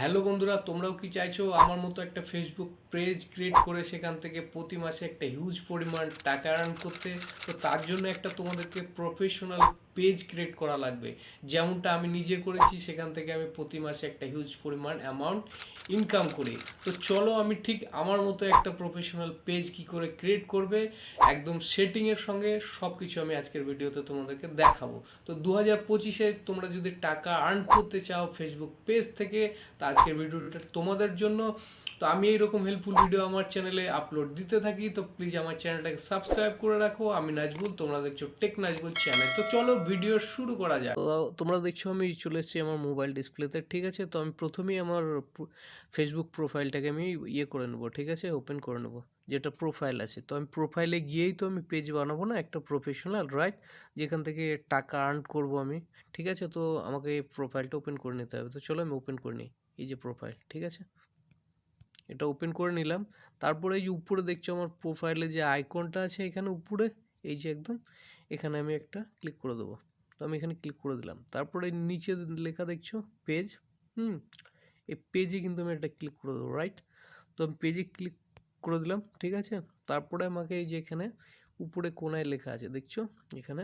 Hello বন্ধুরা, তোমরাও কি চাইছো? আমার মতো একটা ফেসবুক পেজ ক্রিয়েট করে সেখান থেকে প্রতি মাসে একটা হিউজ পরিমাণ টাকা আর্ন করতে। তো তার জন্য একটা তোমাদেরকে প্রফেশনাল পেজ ক্রিয়েট করা লাগবে। যেমনটা আমি নিজে করেছি, সেখান থেকে আমি প্রতি মাসে একটা হিউজ পরিমাণ অ্যামাউন্ট ইনকাম করি। তো চলো আমি ঠিক আমার মতো একটা প্রফেশনাল পেজ কি করে ক্রিয়েট করবে, একদম সেটিংয়ের সঙ্গে সব কিছু আমি আজকের ভিডিওতে তোমাদেরকে দেখাবো। তো দু হাজার পঁচিশে তোমরা যদি টাকা আর্ন করতে চাও ফেসবুক পেজ থেকে তো আজকের ভিডিওটা তোমাদের জন্য। তো আমি এইরকম হেল্পফুল ভিডিও আমার চ্যানেলে আপলোড দিতে থাকি। তো প্লিজ আমার চ্যানেলটাকে সাবস্ক্রাইব করে রাখো। আমি নাজবুল, তোমরা দেখছ টেক নাজবুল চ্যানেল তো চলো ভিডিও শুরু করা যাক। তোমরা দেখছ আমি চলে এসেছি আমার মোবাইল ডিসপ্লেতে ঠিক আছে? তো আমি প্রথমেই আমার ফেসবুক প্রোফাইলটাকে আমি ইয়ে করে নেব, ঠিক আছে? ওপেন করে নেব, যেটা প্রোফাইল আছে। তো আমি প্রোফাইলে গিয়েই তো আমি পেজ বানাবো না, একটা প্রফেশনাল রাইট যেখান থেকে টাকা আর্ন করব আমি, ঠিক আছে? তো আমাকে প্রোফাইলটা ওপেন করে নিতে হবে। তো চলো আমি ওপেন করে নিই। এই যে প্রোফাইল ঠিক আছে? এটা ওপেন করে নিলাম। তারপরে এই যে উপরে দেখছ আমার প্রোফাইলে যে আইকনটা আছে এখানে উপরে, এই যে একদম, এখানে আমি একটা ক্লিক করে দেবো। তো আমি এখানে ক্লিক করে দিলাম। তারপরে নিচে লেখা দেখছ পেজ হুম? এই পেজে কিন্তু আমি একটা ক্লিক করে দেবো রাইট তো আমি পেজে ক্লিক করে দিলাম, ঠিক আছে? তারপরে আমাকে এই যে এখানে উপরে কোনায় লেখা আছে, দেখছ? এখানে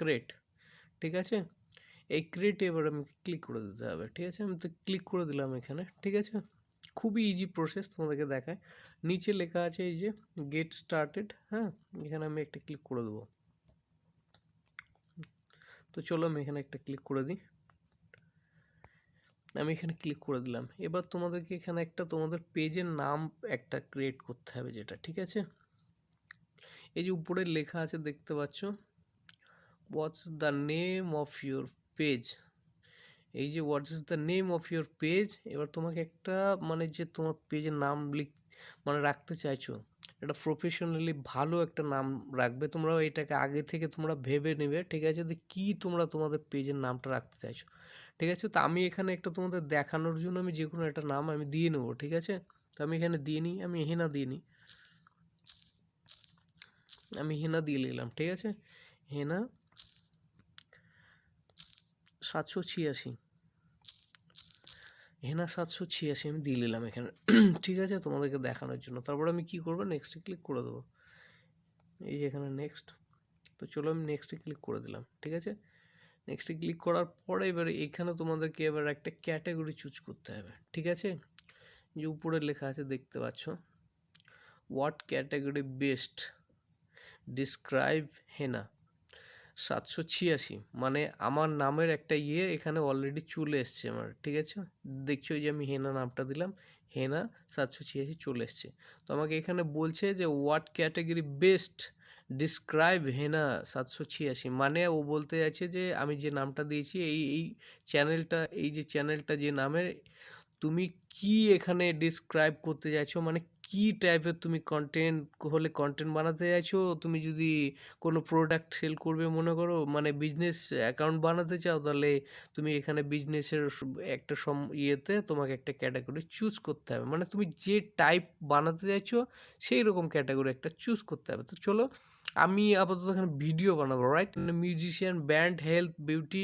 ক্রেট ঠিক আছে? এই ক্রিয়েটে এবার আমি ক্লিক করে দিতে হবে, ঠিক আছে? আমি তো ক্লিক করে দিলাম এখানে, ঠিক আছে? খুবই ইজি প্রসেস তোমাদেরকে দেখায়। নিচে লেখা আছে এই যে গেট স্টার্টেড হ্যাঁ? এখানে আমি একটা ক্লিক করে দেবো। তো চলো আমি এখানে একটা ক্লিক করে দিই। আমি এখানে ক্লিক করে দিলাম। এবার তোমাদেরকে এখানে একটা তোমাদের পেজের নাম একটা ক্রিয়েট করতে হবে যেটা, ঠিক আছে? এই যে উপরে লেখা আছে দেখতে পাচ্ছ? What's the name of your page এই যে what is the name of your page এবার তোমাকে একটা মানে যে তোমার পেজের নাম লিখ মানে রাখতে চাইছো, এটা প্রফেশনালি ভালো একটা নাম রাখবে। তোমরা এটাকে আগে থেকে তোমরা ভেবে নেবে, ঠিক আছে? যে কী তোমরা তোমাদের পেজের নামটা রাখতে চাইছো, ঠিক আছে? তো আমি এখানে একটা তোমাদের দেখানোর জন্য আমি যে কোনো একটা নাম আমি দিয়ে নেব, ঠিক আছে? তো আমি এখানে দিয়ে নিই, আমি হেনা দিয়ে নিই। আমি হেনা দিয়ে নিলাম ঠিক আছে? হেনা সাতশো ছিয়াশি। হেনা সাতশো ছিয়াশি আমি দিয়ে নিলাম এখানে। ঠিক আছে, তোমাদেরকে দেখানোর জন্য। তারপর আমি কি করব? নেক্সটে ক্লিক করে দেবো। এই যে এখানে নেক্সট তো চলো আমি নেক্সটে ক্লিক করে দিলাম। ঠিক আছে? নেক্সটে ক্লিক করার পরে এবার এখানে তোমাদেরকে এবার একটা ক্যাটাগরি চুজ করতে হবে। ঠিক আছে? যে উপরে লেখা আছে, দেখতে পাচ্ছ? হোয়াট ক্যাটাগরি বেস্ট ডিসক্রাইব হেনা সাতশো ছিয়াশি। মানে আমার নামের একটা ইয়ে এখানে অলরেডি চলে এসছে আমার, ঠিক আছে? দেখছ যে আমি হেনা নামটা দিলাম, হেনা সাতশো ছিয়াশি চলে এসছে। তো আমাকে এখানে বলছে যে হোয়াট ক্যাটাগরি বেস্ট ডিসক্রাইব হেনা সাতশো ছিয়াশি? মানে ও বলতে যাচ্ছে যে, আমি যে নামটা দিয়েছি, এই এই চ্যানেলটা এই যে চ্যানেলটা যে নামের, তুমি কি এখানে ডিসক্রাইব করতে চাইছো? মানে কি টাইপের তুমি কন্টেন্ট হলে কন্টেন্ট বানাতে চাইছো? তুমি যদি কোনো প্রোডাক্ট সেল করবে মনে করো মানে বিজনেস অ্যাকাউন্ট বানাতে চাও, তাহলে তুমি এখানে বিজনেসের একটা সম, ইয়েতে তোমাকে একটা ক্যাটাগরি চুজ করতে হবে। মানে তুমি যে টাইপ বানাতে চাইছো, সেই রকম ক্যাটাগরি একটা চুজ করতে হবে। তো চলো, আমি আপাতত এখানে ভিডিও বানাবো রাইট মানে মিউজিশিয়ান ব্যান্ড হেলথ বিউটি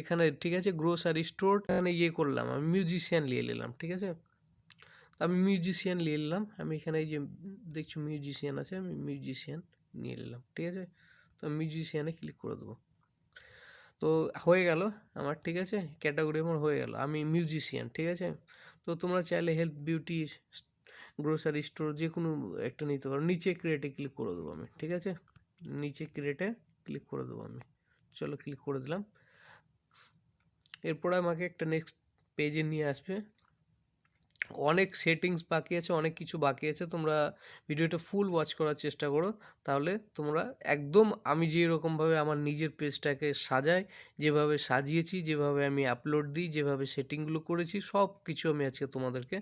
এখানে ঠিক আছে গ্রোসারি স্টোর এখানে ইয়ে করলাম, আমি মিউজিশিয়ান নিয়ে নিলাম, ঠিক আছে? আমি মিউজিশিয়ান নিয়ে নিলাম। আমি এখানে এই যে দেখছ মিউজিশিয়ান আছে, আমি মিউজিশিয়ান নিয়ে নিলাম, ঠিক আছে? তো মিউজিশিয়ানে ক্লিক করে দেবো। তো হয়ে গেল আমার, ঠিক আছে? ক্যাটাগরি আমার হয়ে গেল। আমি মিউজিশিয়ান ঠিক আছে? তো তোমরা চাইলে হেলথ বিউটি গ্রোসারি স্টোর যে কোনো একটা নিতে পারো। নিচে ক্রিয়েটে ক্লিক করে দেবো আমি, ঠিক আছে? নিচে ক্রিয়েটে ক্লিক করে দেবো আমি। চলো ক্লিক করে দিলাম। এরপরে আমাকে একটা নেক্সট পেজে নিয়ে আসবে। অনেক সেটিংস বাকি আছে, অনেক কিছু বাকি আছে, তোমরা ভিডিওটা ফুল ওয়াচ করার চেষ্টা করো। তাহলে তোমরা একদম আমি যে রকমভাবে আমার নিজের পেজটাকে সাজাই, যেভাবে সাজিয়েছি, যেভাবে আমি আপলোড দিই, যেভাবে সেটিংগুলো করেছি সব কিছু আমি আজকে তোমাদেরকে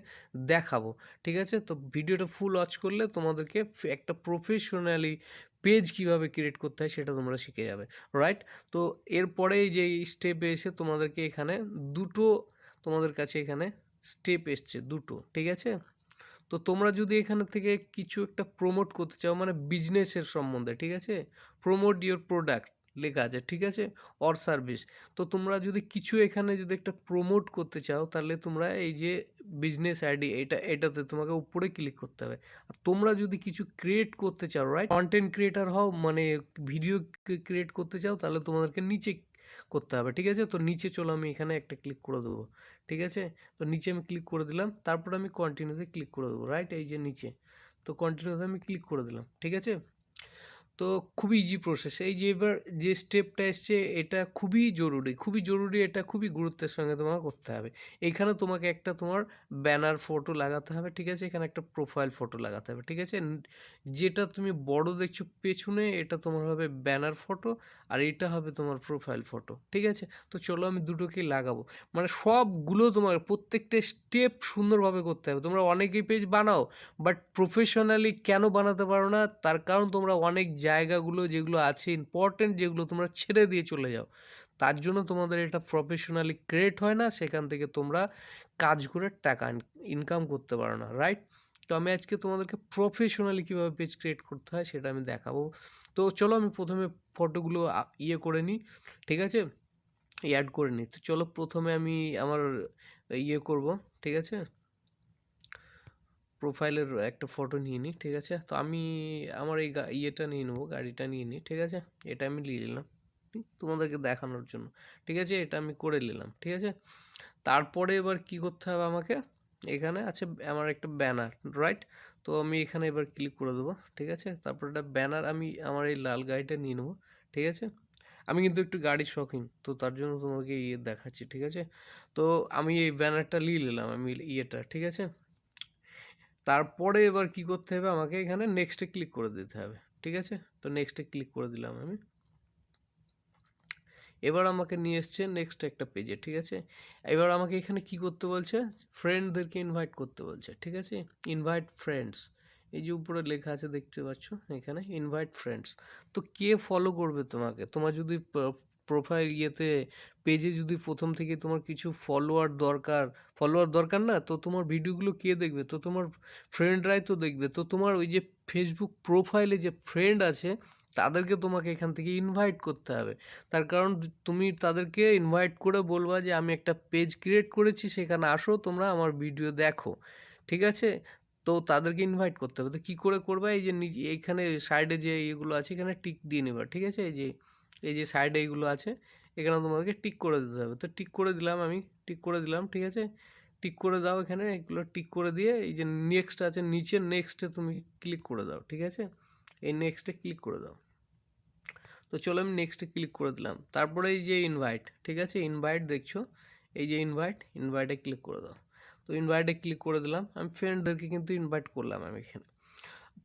দেখাবো। ঠিক আছে? তো ভিডিওটা ফুল ওয়াচ করলে তোমাদেরকে একটা প্রফেশনালি পেজ কীভাবে ক্রিয়েট করতে হয় সেটা তোমরা শিখে যাবে। রাইট তো এরপরে যে স্টেপে এসে তোমাদেরকে এখানে দুটো তোমাদের কাছে এখানে স্টেপ এসছে দুটো, ঠিক আছে? তো তোমরা যদি এখানে থেকে কিছু একটা প্রমোট করতে চাও মানে বিজনেসের সম্বন্ধে, ঠিক আছে? প্রমোট ইওর প্রোডাক্ট লেখা আছে, ঠিক আছে? অর সার্ভিস তো তোমরা যদি কিছু এখানে যদি একটা প্রমোট করতে চাও, তাহলে তোমরা এই যে বিজনেস আইডি এটা, এটাতে তোমাকে উপরে ক্লিক করতে হবে। আর তোমরা যদি কিছু ক্রিয়েট করতে চাও রাইট কন্টেন্ট ক্রিয়েটার হও মানে ভিডিও ক্রিয়েট করতে চাও, তাহলে তোমাদেরকে নিচে করতে হবে। ঠিক আছে? তো নিচে চলো, আমি এখানে একটা ক্লিক করে দেবো। ঠিক আছে? তো নিচে আমি ক্লিক করে দিলাম। তারপর আমি কন্টিনিউতে ক্লিক করে দেবো। রাইট এই যে নিচে। তো কন্টিনিউতে আমি ক্লিক করে দিলাম। ঠিক আছে? তো খুবই ইজি প্রসেস এই যে এবার যে স্টেপটা এসছে, এটা খুবই জরুরি খুবই জরুরি, এটা খুবই গুরুত্বের সঙ্গে তোমাকে করতে হবে। এখানে তোমাকে একটা তোমার ব্যানার ফটো লাগাতে হবে, ঠিক আছে? এখানে একটা প্রোফাইল ফটো লাগাতে হবে, ঠিক আছে? যেটা তুমি বড় দেখছ পেছনে, এটা তোমার হবে ব্যানার ফটো আর এটা হবে তোমার প্রোফাইল ফটো ঠিক আছে? তো চলো আমি দুটোকেই লাগাবো। মানে সবগুলো তোমার প্রত্যেকটা স্টেপ সুন্দরভাবে করতে হবে। তোমরা অনেকেই পেজ বানাও বাট প্রফেশনালি কেন বানাতে পারো না? তার কারণ তোমরা অনেক জায়গাগুলো যেগুলো আছে ইম্পর্টেন্ট যেগুলো তোমরা ছেড়ে দিয়ে চলে যাও, তার জন্য তোমাদের এটা প্রফেশনালি ক্রিয়েট হয় না, সেখান থেকে তোমরা কাজ করে টাকা ইনকাম করতে পারো না রাইট তো আমি আজকে তোমাদেরকে প্রফেশনালি কীভাবে পেজ ক্রিয়েট করতে হয় সেটা আমি দেখাবো। তো চলো আমি প্রথমে ফটোগুলো ইয়ে করে নিই, ঠিক আছে? অ্যাড করে নিই। তো চলো প্রথমে আমি আমার ইয়ে করব, ঠিক আছে? প্রোফাইলের একটা ফটো নিয়ে নিই ঠিক আছে? তো আমি আমার এই ইয়েটা নিয়ে নেব, গাড়িটা নিয়ে নিই ঠিক আছে? এটা আমি নিয়ে নিলাম তোমাদেরকে দেখানোর জন্য, ঠিক আছে? এটা আমি করে নিলাম, ঠিক আছে? তারপরে এবার কি করতে হবে আমাকে? এখানে আছে আমার একটা ব্যানার রাইট তো আমি এখানে এবার ক্লিক করে দেবো, ঠিক আছে? তারপর একটা ব্যানার আমি আমার এই লাল গাড়িটা নিয়ে নেব, ঠিক আছে? আমি কিন্তু একটু গাড়ির শখিন, তো তার জন্য তোমাকে ইয়ে দেখাচ্ছি, ঠিক আছে? তো আমি এই ব্যানারটা নিয়ে নিলাম, আমি ইয়েটা, ঠিক আছে? তারপরে এবার কি করতে হবে? আমাকে এখানে নেক্সটে ক্লিক করে দিতে হবে। ঠিক আছে? তো নেক্সটে ক্লিক করে দিলাম আমি। এবার আমাকে নিয়ে এসছে নেক্সট একটা পেজে ঠিক আছে? এবার আমাকে এখানে কি করতে বলছে? ফ্রেন্ডদেরকে ইনভাইট করতে বলছে, ঠিক আছে? ইনভাইট ফ্রেন্ডস এই যে উপরে লেখা আছে দেখতে পাচ্ছ, এখানে ইনভাইট ফ্রেন্ডস তো কে ফলো করবে তোমাকে? তোমার যদি প্রোফাইল ইয়েতে পেজে যদি প্রথম থেকে তোমার কিছু ফলোয়ার দরকার ফলোয়ার দরকার না, তো তোমার ভিডিওগুলো কে দেখবে? তো তোমার ফ্রেন্ডরাই তো দেখবে। তো তোমার ওই যে ফেসবুক প্রোফাইলে যে ফ্রেন্ড আছে, তাদেরকে তোমাকে এখান থেকে ইনভাইট করতে হবে। তার কারণ তুমি তাদেরকে ইনভাইট করে বলবা যে, আমি একটা পেজ ক্রিয়েট করেছি, সেখানে আসো, তোমরা আমার ভিডিও দেখো। ঠিক আছে? তো তাদেরকে ইনভাইট করতে হবে। তো কী করে করবে? এই যে নিজে, এইখানে সাইডে যে এগুলো আছে, এখানে টিক দিয়ে নেবে, ঠিক আছে? এই যে এই যে সাইডে এইগুলো আছে, এখানে তোমাদেরকে টিক করে দিতে হবে। তো টিক করে দিলাম আমি টিক করে দিলাম, ঠিক আছে? টিক করে দাও এখানে, এগুলো টিক করে দিয়ে এই যে নেক্সট আছে, নিচে নেক্সটে তুমি ক্লিক করে দাও, ঠিক আছে? এই নেক্সটে ক্লিক করে দাও। তো চলো আমি নেক্সটে ক্লিক করে দিলাম। তারপরে এই যে ইনভাইট ঠিক আছে? ইনভাইট দেখছ? এই যে ইনভাইট ইনভাইটে ক্লিক করে দাও। তো ইনভাইটে ক্লিক করে দিলাম। আমি ফ্রেন্ডদেরকে কিন্তু ইনভাইট করলাম আমি এখানে।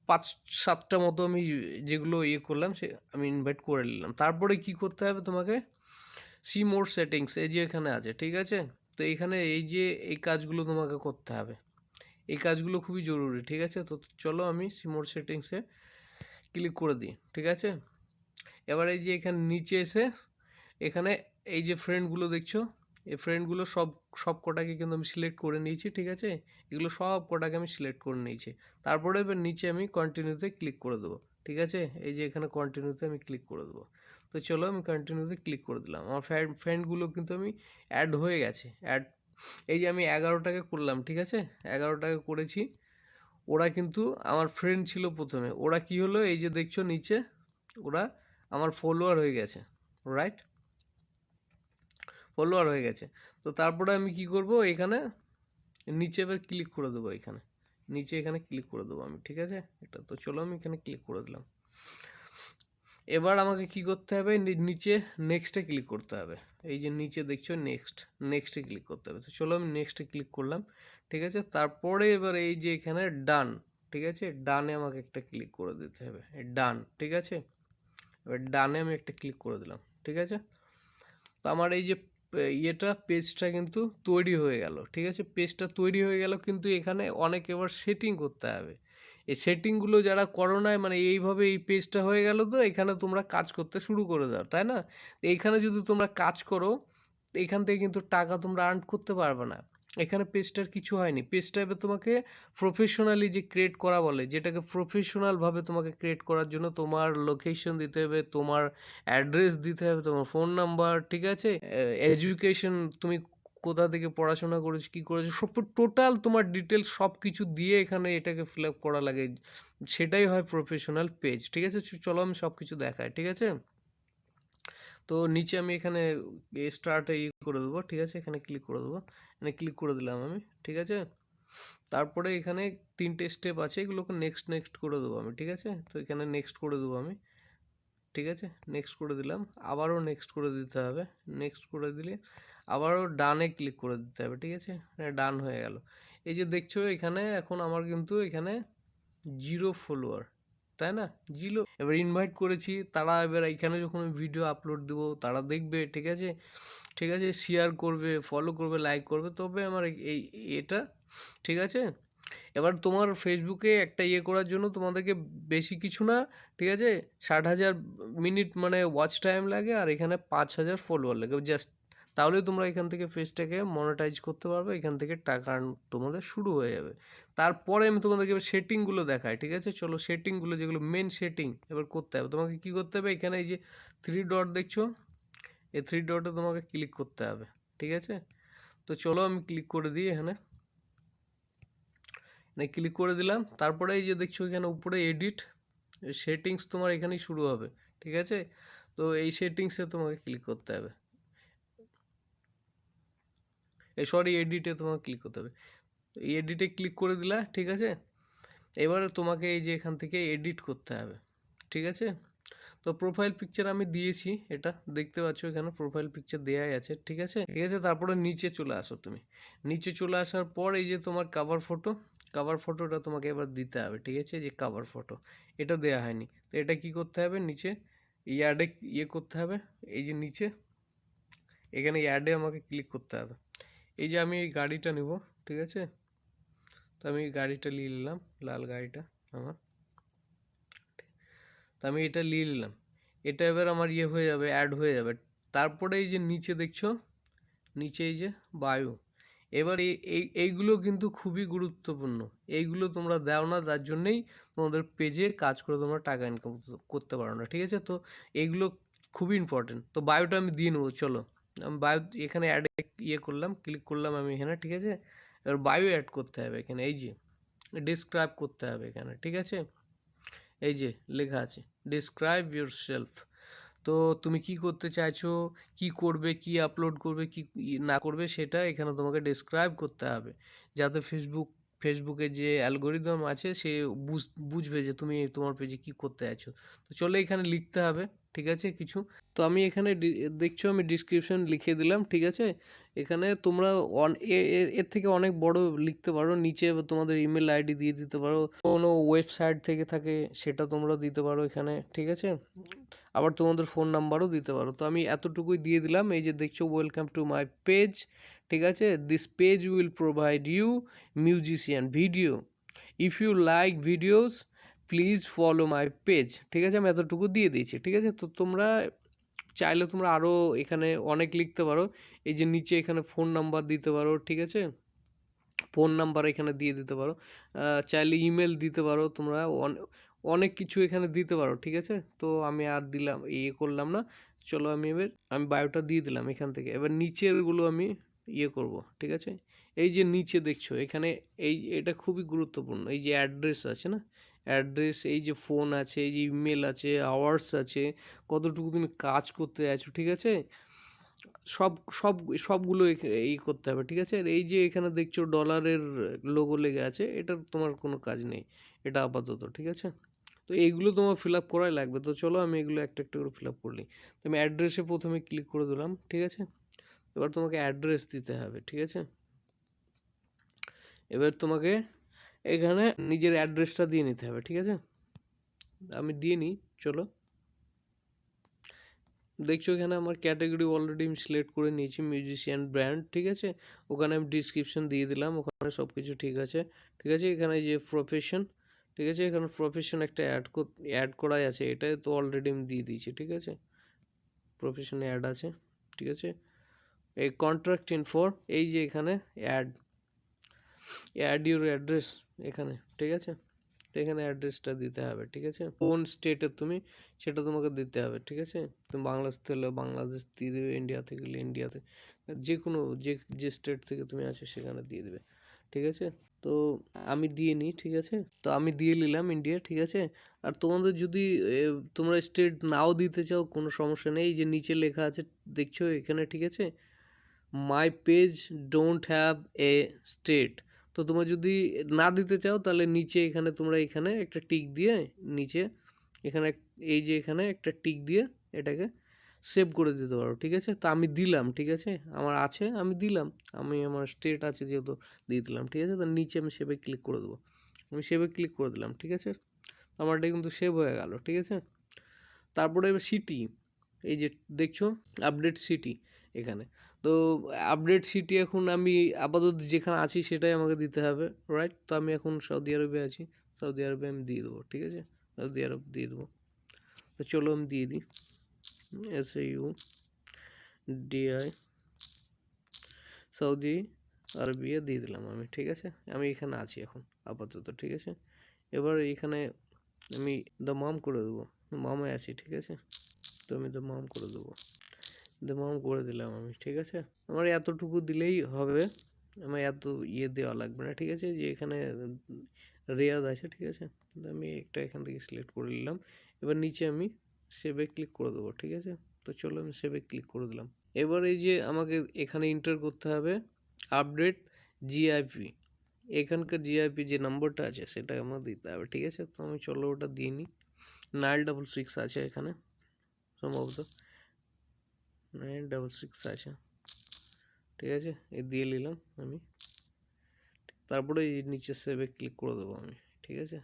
পাঁচ, সাতটা মতো আমি যেগুলো ইয়ে করলাম, সে আমি ইনভাইট করে নিলাম। তারপরে কি করতে হবে তোমাকে? সি মোর সেটিংস এই যে এখানে আছে, ঠিক আছে? তো এইখানে এই যে এই কাজগুলো তোমাকে করতে হবে। এই কাজগুলো খুবই জরুরি, ঠিক আছে? তো চলো আমি সি মোর সেটিংসে ক্লিক করে দিই, ঠিক আছে? এবার এই যে এখানে নিচে এসে, এখানে এই যে ফ্রেন্ডগুলো দেখছ এই ফ্রেন্ডগুলো সব সব কটাকে কিন্তু আমি সিলেক্ট করে নিয়েছি, ঠিক আছে? এগুলো সব কটাকে আমি সিলেক্ট করে নিয়েছি। তারপরে এবার নিচে আমি কন্টিনিউতে ক্লিক করে দেবো, ঠিক আছে? এই যে এখানে কন্টিনিউতে আমি ক্লিক করে দেবো। তো চলো আমি কন্টিনিউতে ক্লিক করে দিলাম। আমার ফ্রেন্ড ফ্রেন্ডগুলো কিন্তু আমি অ্যাড হয়ে গেছে। অ্যাড এই যে আমি এগারোটাকে করলাম, ঠিক আছে? এগারোটাকে করেছি। ওরা কিন্তু আমার ফ্রেন্ড ছিল প্রথমে। ওরা কি হলো? এই যে দেখছ নিচে, ওরা আমার ফলোয়ার হয়ে গেছে রাইট ফলোয়ার হয়ে গেছে। তো তারপরে আমি কি করব? এখানে নিচে এবার ক্লিক করে দেবো এখানে। নিচে এখানে ক্লিক করে দেবো আমি, ঠিক আছে? এটা তো চলো আমি এখানে ক্লিক করে দিলাম। এবার আমাকে কি করতে হবে? নিচে নেক্সটে ক্লিক করতে হবে। এই যে নিচে দেখছ নেক্সট নেক্সটে ক্লিক করতে হবে। তো চলো আমি নেক্সটে ক্লিক করলাম, ঠিক আছে? তারপরে এবার এই যে এখানে ডান ঠিক আছে? ডানে আমাকে একটা ক্লিক করে দিতে হবে। ডান ঠিক আছে? এবার ডানে আমি একটা ক্লিক করে দিলাম, ঠিক আছে? তো আমার এই যে ইয়েটা পেজটা কিন্তু তৈরি হয়ে গেল, ঠিক আছে? পেজটা তৈরি হয়ে গেল কিন্তু এখানে অনেক এবার সেটিং করতে হবে। এই সেটিংগুলো যারা করো নাই মানে এইভাবে এই পেজটা হয়ে গেল তো, এখানে তোমরা কাজ করতে শুরু করে দাও, তাই না? এইখানে যদি তোমরা কাজ করো এখান থেকে কিন্তু টাকা তোমরা আর্ন করতে পারবে না। এখানে পেজটার কিছু হয়নি। পেজটা এবার তোমাকে প্রফেশনালি যে ক্রিয়েট করা বলে, যেটাকে প্রফেশনালভাবে তোমাকে ক্রিয়েট করার জন্য তোমার লোকেশন দিতে হবে, তোমার অ্যাড্রেস দিতে হবে, তোমার ফোন নাম্বার ঠিক আছে? এডুকেশন তুমি কোথা থেকে পড়াশোনা করেছ, কী করেছ, সব টোটাল তোমার ডিটেলস সব কিছু দিয়ে এখানে এটাকে ফিল আপ করা লাগে। সেটাই হয় প্রফেশনাল পেজ ঠিক আছে? চলো আমি সব কিছু দেখাই, ঠিক আছে? তো নিচে আমি এখানে স্টার্টে ই করে দেবো, ঠিক আছে? এখানে ক্লিক করে দেবো। এখানে ক্লিক করে দিলাম আমি, ঠিক আছে? তারপরে এখানে তিনটে স্টেপ আছে, এগুলোকে নেক্সট নেক্সট করে দেবো আমি, ঠিক আছে? তো এখানে নেক্সট করে দেবো আমি, ঠিক আছে? নেক্সট করে দিলাম, আবারও নেক্সট করে দিতে হবে। নেক্সট করে দিলে আবারও ডানে ক্লিক করে দিতে হবে, ঠিক আছে? ডান হয়ে গেল। এই যে দেখছ, এখানে এখন আমার কিন্তু এখানে জিরো ফলোয়ার তাই না? জিরো এবার ইনভাইট করেছি, তারা এবার এখানে যখন ভিডিও আপলোড দেবো, তারা দেখবে, ঠিক আছে? ঠিক আছে? শেয়ার করবে ফলো করবে লাইক করবে, তবে আমার এই এটা, ঠিক আছে? এবার তোমার ফেসবুকে একটা ইয়ে করার জন্য তোমাদেরকে বেশি কিছু না, ঠিক আছে? ষাট হাজার মিনিট মানে ওয়াচ টাইম লাগে, আর এখানে পাঁচ হাজার ফলোয়ার লাগে। জাস্ট তাহলে তোমরা এখান থেকে পেজটাকে মনিটাইজ করতে পারবে, এখান থেকে টাকা তোমাদের শুরু হয়ে যাবে। তারপরে আমি তোমাদেরকে এবার সেটিংগুলো দেখাই, ঠিক আছে? চলো সেটিংগুলো যেগুলো মেন সেটিং এবার করতে হবে। তোমাকে কি করতে হবে? এখানে এই যে থ্রি ডট দেখছ? এই থ্রি ডটে তোমাকে ক্লিক করতে হবে, ঠিক আছে? তো চলো আমি ক্লিক করে দিই এখানে। এখানে ক্লিক করে দিলাম। তারপরে এই যে দেখছ এখানে উপরে এডিট সেটিংস তোমার এখানেই শুরু হবে, ঠিক আছে? তো এই সেটিংসে তোমাকে ক্লিক করতে হবে। সরি এডিটে তোমাকে ক্লিক করতে হবে। এই এডিটে ক্লিক করে দিলা, ঠিক আছে? এবারে তোমাকে এই যে এখান থেকে এডিট করতে হবে, ঠিক আছে? তো প্রোফাইল পিকচার আমি দিয়েছি এটা, দেখতে পাচ্ছ এখানে প্রোফাইল পিকচার দেওয়াই আছে, ঠিক আছে? ঠিক আছে, তারপরে নিচে চলে আসো তুমি। নিচে চলে আসার পর এই যে তোমার কাভার ফটো কাভার ফটোটা তোমাকে এবার দিতে হবে, ঠিক আছে? যে কাভার ফটো এটা দেওয়া হয়নি। তো এটা কি করতে হবে? নিচে ইয়ার্ডে ইয়ে করতে হবে, এই যে নিচে, এখানে অ্যাডে আমাকে ক্লিক করতে হবে। এই যে আমি এই গাড়িটা নেব, ঠিক আছে? তো আমি গাড়িটা নিয়ে নিলাম, লাল গাড়িটা আমার। তো আমি এটা নিয়ে নিলাম। এটা এবার আমার ইয়ে হয়ে যাবে অ্যাড হয়ে যাবে। তারপরে এই যে নিচে দেখছ, নিচে এই যে বায়ু। এবার এই এই, এইগুলো কিন্তু খুবই গুরুত্বপূর্ণ। এইগুলো তোমরা দাও না যার জন্যেই তোমাদের পেজে কাজ করে তোমরা টাকা ইনকাম করতে পারো না, ঠিক আছে? তো এইগুলো খুবই ইম্পর্টেন্ট তো বায়োটা আমি দিয়ে নেব, চলো। বায়ো এখানে অ্যাড ইয়ে করলাম ক্লিক করলাম আমি এখানে, ঠিক আছে? এবার বায়ো অ্যাড করতে হবে এখানে, এই যে ডিসক্রাইব করতে হবে এখানে, ঠিক আছে? এই যে, লেখা আছে ডিসক্রাইব ইউর সেলফ তো তুমি কি করতে চাইছো, কি করবে, কি আপলোড করবে, কি না করবে, সেটা এখানে তোমাকে ডিসক্রাইব করতে হবে। যাতে ফেসবুক ফেসবুকে যে অ্যালগোরিদম আছে, সে বুঝ, বুঝবে যে তুমি তোমার পেজে কি করতে আছো তো চলে এখানে লিখতে হবে। ঠিক আছে, কিছু। তো আমি এখানে দেখছ আমি ডিসক্রিপশন লিখে দিলাম, ঠিক আছে? এখানে তোমরা অন এর থেকে অনেক বড় লিখতে পারো, নিচে তোমাদের ইমেল আইডি দিয়ে দিতে পারো। কোনো ওয়েবসাইট থেকে থাকে সেটা তোমরা দিতে পারো এখানে, ঠিক আছে? আবার তোমাদের ফোন নাম্বারও দিতে পারো। তো আমি এতটুকুই দিয়ে দিলাম, এই যে দেখছ ওয়েলকাম টু মাই পেজ ঠিক আছে? This page will provide you musician video if you like videos please follow my page ঠিক আছে? আমি এতটুকু দিয়ে দিয়েছি, ঠিক আছে? তো তোমরা চাইলে তোমরা আরও এখানে অনেক লিখতে পারো। এই যে নিচে এখানে ফোন নাম্বার দিতে পারো, ঠিক আছে? ফোন নাম্বার এখানে দিয়ে দিতে পারো। চাইলে ইমেল দিতে পারো, তোমরা অনে- অনেক কিছু এখানে দিতে পারো, ঠিক আছে? তো আমি আর দিলাম ইয়ে করলাম না। চলো আমি এবার, আমি বায়োটা দিয়ে দিলাম এখান থেকে। এবার নিচেরগুলো আমি ইয়ে করব, ঠিক আছে? এই যে নিচে দেখছ, এখানে এই, এটা খুবই গুরুত্বপূর্ণ। এই যে অ্যাড্রেস আছে না? অ্যাড্রেস, এই যে ফোন আছে, এই যে ইমেল আছে, আওয়ার্স আছে, কতটুকু তুমি কাজ করতে আছো ঠিক আছে? সব সব, সবগুলো এই করতে হবে, ঠিক আছে? আর এই যে এখানে দেখছ ডলারের লোগো লেগে আছে এটা তোমার কোনো কাজ নেই, এটা আপাতত, ঠিক আছে? তো এইগুলো তোমার ফিল আপ করাই লাগবে, তো চলো আমি এগুলো একটা একটা করে ফিল আপ করলি তো আমি অ্যাড্রেসে প্রথমে ক্লিক করে দিলাম, ঠিক আছে? এবার তোমাকে অ্যাড্রেস দিতে হবে, ঠিক আছে? এবার তোমাকে এখানে নিজের অ্যাড্রেসটা দিয়ে নিতে হবে, ঠিক আছে? আমি দিয়ে নিই, চলো। দেখছ এখানে আমার ক্যাটাগরি অলরেডি আমি সিলেক্ট করে নিয়েছি মিউজিশিয়ান ব্র্যান্ড ঠিক আছে? ওখানে আমি ডিসক্রিপশন দিয়ে দিলাম, ওখানে সব কিছু ঠিক আছে। ঠিক আছে, এখানে যে প্রফেশন ঠিক আছে? এখানে প্রফেশন একটা অ্যাড অ্যাড করাই আছে, এটাই তো অলরেডি আমি দিয়ে দিয়েছি, ঠিক আছে? প্রফেশনে অ্যাড আছে, ঠিক আছে? এই কন্ট্রাক্ট ইনফর এই যে এখানে অ্যাড অ্যাড ইউর অ্যাড্রেস এখানে, ঠিক আছে? তো এখানে অ্যাড্রেসটা দিতে হবে, ঠিক আছে? কোন স্টেটের তুমি, সেটা তোমাকে দিতে হবে, ঠিক আছে? তুমি বাংলাদেশ থেকে বাংলাদেশ দিয়ে দেবে ইন্ডিয়া থেকে ইন্ডিয়াতে যে কোনো, যে যে স্টেট থেকে তুমি আছো সেখানে দিয়ে দেবে, ঠিক আছে? তো আমি দিয়ে নিই, ঠিক আছে? তো আমি দিয়ে নিলাম ইন্ডিয়া ঠিক আছে? আর তোমাদের যদি তোমরা স্টেট নাও দিতে চাও, কোনো সমস্যা নেই যে নিচে লেখা আছে, দেখছ এখানে, ঠিক আছে? My page don't have a state তো তোমরা যদি না দিতে চাও, তাহলে নিচে এখানে তোমরা এখানে একটা টিক দিয়ে নিচে এখানে এই যে এখানে একটা টিক দিয়ে এটাকে সেভ করে দিতে পারো, ঠিক আছে? তো আমি দিলাম, ঠিক আছে? আমার আছে, আমি দিলাম। আমি আমার স্টেট আছে যেহেতু দিয়ে দিলাম, ঠিক আছে? তো নিচে আমি সেভে ক্লিক করে দেবো। আমি সেভে ক্লিক করে দিলাম, ঠিক আছে? তো আমার এটা কিন্তু সেভ হয়ে গেল, ঠিক আছে? তারপরে এবার সিটি এই যে দেখছ আপডেট সিটি এখানে। তো আপডেট সিটি এখন আমি আপাতত যেখানে আছি সেটাই আমাকে দিতে হবে রাইট তো আমি এখন সৌদি আরবে আছি, সৌদি আরবে আমি দিয়ে দেবো, ঠিক আছে? সৌদি আরব দিয়ে দেবো। তো চলো আমি দিয়ে দিই। S U D I Saudi Arabia দিয়ে দিলাম আমি, ঠিক আছে? আমি এখানে আছি এখন আপাতত, ঠিক আছে? এবার এখানে আমি দ্য মাম করে দেবো। মামায় আছি, ঠিক আছে? তো আমি দ্য মাম করে দেবো। দ্য মাম করে দিলাম আমি, ঠিক আছে? আমার এতটুকু দিলেই হবে। আমার এত ইয়ে দেওয়া লাগবে না, ঠিক আছে? যে এখানে রেয়াজ আছে, ঠিক আছে? আমি একটা এখান থেকে সিলেক্ট করে নিলাম। এবার নিচে আমি সেভে ক্লিক করে দেবো, ঠিক আছে? তো চলো আমি সেভে ক্লিক করে দিলাম। এবার এই যে আমাকে এখানে এন্টার করতে হবে আপডেট জিআইপি এখানকার জিআইপি যে নম্বরটা আছে, সেটা আমার দিতে হবে, ঠিক আছে? তো আমি চলো ওটা দিয়ে নিই। নাইন ডাবল সিক্স আছে এখানে, সম্ভবত। নাইন ডাবল সিক্স আছে। ঠিক আছে? এই দিয়ে নিলাম আমি। তারপরে এই নিচে সেভে ক্লিক করে দেবো আমি। ঠিক আছে?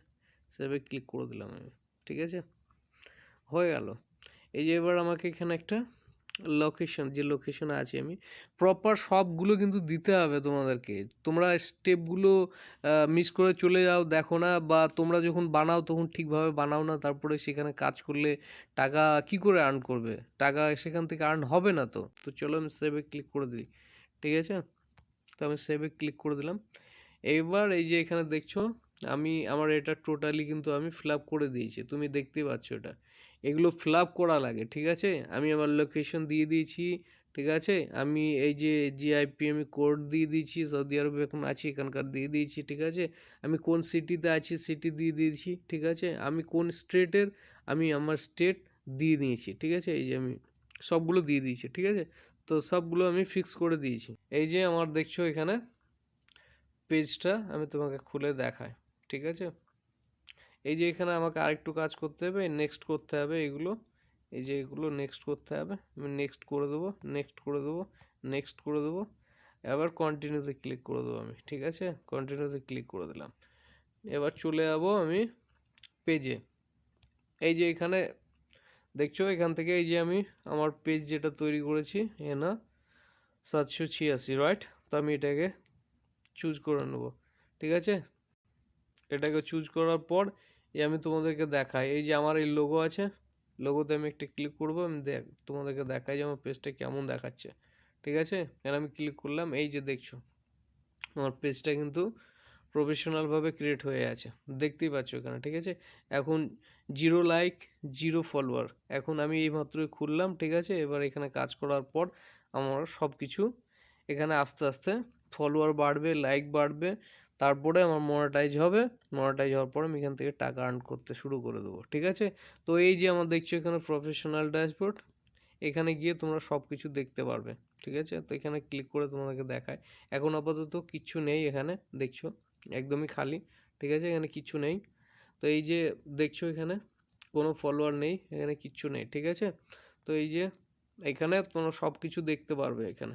সেভে ক্লিক করে দিলাম আমি। ঠিক আছে? হয়ে গেল। এই যে এবার আমাকে এখানে একটা লোকেশন যে লোকেশনে আছি আমি প্রপার সবগুলো কিন্তু দিতে হবে তোমাদেরকে। তোমরা স্টেপগুলো মিস করে চলে যাও, দেখো না, বা তোমরা যখন বানাও তখন ঠিকভাবে বানাও না, তারপরে সেখানে কাজ করলে টাকা কি করে আর্ন করবে? টাকা সেখান থেকে আর্ন হবে না তো। তো চলো আমি সেভে ক্লিক করে দিই, ঠিক আছে? তো আমি সেভে ক্লিক করে দিলাম। এইবার এই যে এখানে দেখছ, আমি, আমার এটা টোটালি কিন্তু আমি ফিল আপ করে দিয়েছি, তুমি দেখতেই পাচ্ছ এটা। এগুলো ফিল আপ করা লাগে, ঠিক আছে? আমি আমার লোকেশন দিয়ে দিয়েছি, ঠিক আছে? আমি এই যে জিআইপি আমি কোড দিয়ে দিয়েছি সৌদি আরবে এখন আছি, এখানকার দিয়ে দিয়েছি, ঠিক আছে? আমি কোন সিটিতে আছি সিটি দিয়ে দিয়েছি, ঠিক আছে? আমি কোন স্টেটের আমি আমার স্টেট দিয়ে দিয়েছি, ঠিক আছে? এই যে আমি সবগুলো দিয়ে দিয়েছি, ঠিক আছে? তো সবগুলো আমি ফিক্স করে দিয়েছি। এই যে আমার দেখছ এখানে পেজটা আমি তোমাকে খুলে দেখাই, ঠিক আছে? এই যে এখানে আমাকে আরেকটু কাজ করতে হবে নেক্সট করতে হবে এগুলো। এই যে এগুলো নেক্সট করতে হবে, আমি নেক্সট করে দেবো নেক্সট করে দেবো নেক্সট করে দেবো। এবার কন্টিনিউতে ক্লিক করে দেবো আমি, ঠিক আছে? কন্টিনিউতে ক্লিক করে দিলাম। এবার চলে যাব আমি পেজে এই যে এখানে, দেখছ এখান থেকে এই যে আমি আমার পেজ যেটা তৈরি করেছি, এ না? সাতশো ছিয়াশি রাইট তো আমি এটাকে চুজ করে নেব, ঠিক আছে? এটাকে চুজ করার পর এই আমি তোমাদেরকে দেখাই। এই যে আমার এই লোগো আছে লোগোতে আমি একটা ক্লিক করব, আমি দেখ, তোমাদেরকে দেখাই যে আমার পেজটা কেমন দেখাচ্ছে। ঠিক আছে? এখানে আমি ক্লিক করলাম, এই যে দেখছ, আমার পেজটা কিন্তু প্রফেশনালভাবে ক্রিয়েট হয়ে আছে। দেখতেই পাচ্ছ এখানে, ঠিক আছে? এখন জিরো লাইক জিরো ফলোয়ার এখন আমি এই মাত্রই খুললাম, ঠিক আছে? এবার এখানে কাজ করার পর আমার সব কিছু এখানে আস্তে আস্তে ফলোয়ার বাড়বে লাইক বাড়বে তারপরে আমার মনিটাইজ হবে। মনিটাইজ হওয়ার পর আমি এখান থেকে টাকা আর্ন করতে শুরু করে দেবো, ঠিক আছে? তো এই যে আমার দেখছ এখানে প্রফেশনাল ড্যাশবোর্ড এখানে গিয়ে তোমরা সব কিছু দেখতে পারবে, ঠিক আছে? তো এখানে ক্লিক করে তোমাদেরকে দেখায়। এখন আপাতত কিচ্ছু নেই এখানে, দেখছ? একদমই খালি, ঠিক আছে? এখানে কিচ্ছু নেই। তো এই যে দেখছ এখানে, কোনো ফলোয়ার নেই, এখানে কিচ্ছু নেই, ঠিক আছে? তো এই যে এখানে তোমরা সব কিছু দেখতে পারবে এখানে,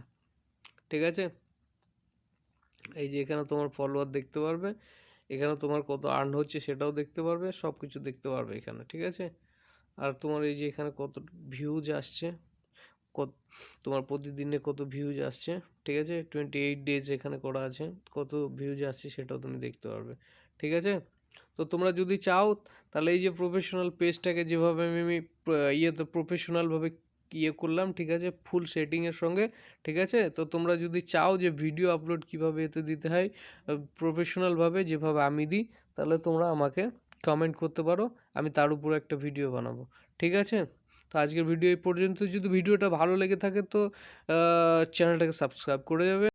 ঠিক আছে? এই যে এখানে তোমার ফলোয়ার দেখতে পারবে, এখানে তোমার কত আর্ন হচ্ছে সেটাও দেখতে পারবে সব কিছু দেখতে পারবে এখানে, ঠিক আছে? আর তোমার এই যে এখানে কত ভিউজ আসছে, কত, তোমার প্রতিদিনে কত ভিউজ আসছে, ঠিক আছে? টোয়েন্টি এইট ডেজ এখানে করা আছে, কত ভিউজ আসছে সেটাও তুমি দেখতে পারবে, ঠিক আছে? তো তোমরা যদি চাও, তাহলে এই যে প্রফেশনাল পেজটাকে যেভাবে আমি ইয়েতে প্রফেশনালভাবে ইয়ে করলাম, ঠিক আছে? ফুল সেটিংয়ের সঙ্গে, ঠিক আছে? তো তোমরা যদি চাও যে ভিডিও আপলোড কীভাবে এতে দিতে হয় প্রফেশনালভাবে যেভাবে আমি দিই, তাহলে তোমরা আমাকে কমেন্ট করতে পারো, আমি তার উপরে একটা ভিডিও বানাবো, ঠিক আছে? তো আজকের ভিডিও এই পর্যন্ত যদি ভিডিওটা ভালো লেগে থাকে তো চ্যানেলটাকে সাবস্ক্রাইব করে যাবে।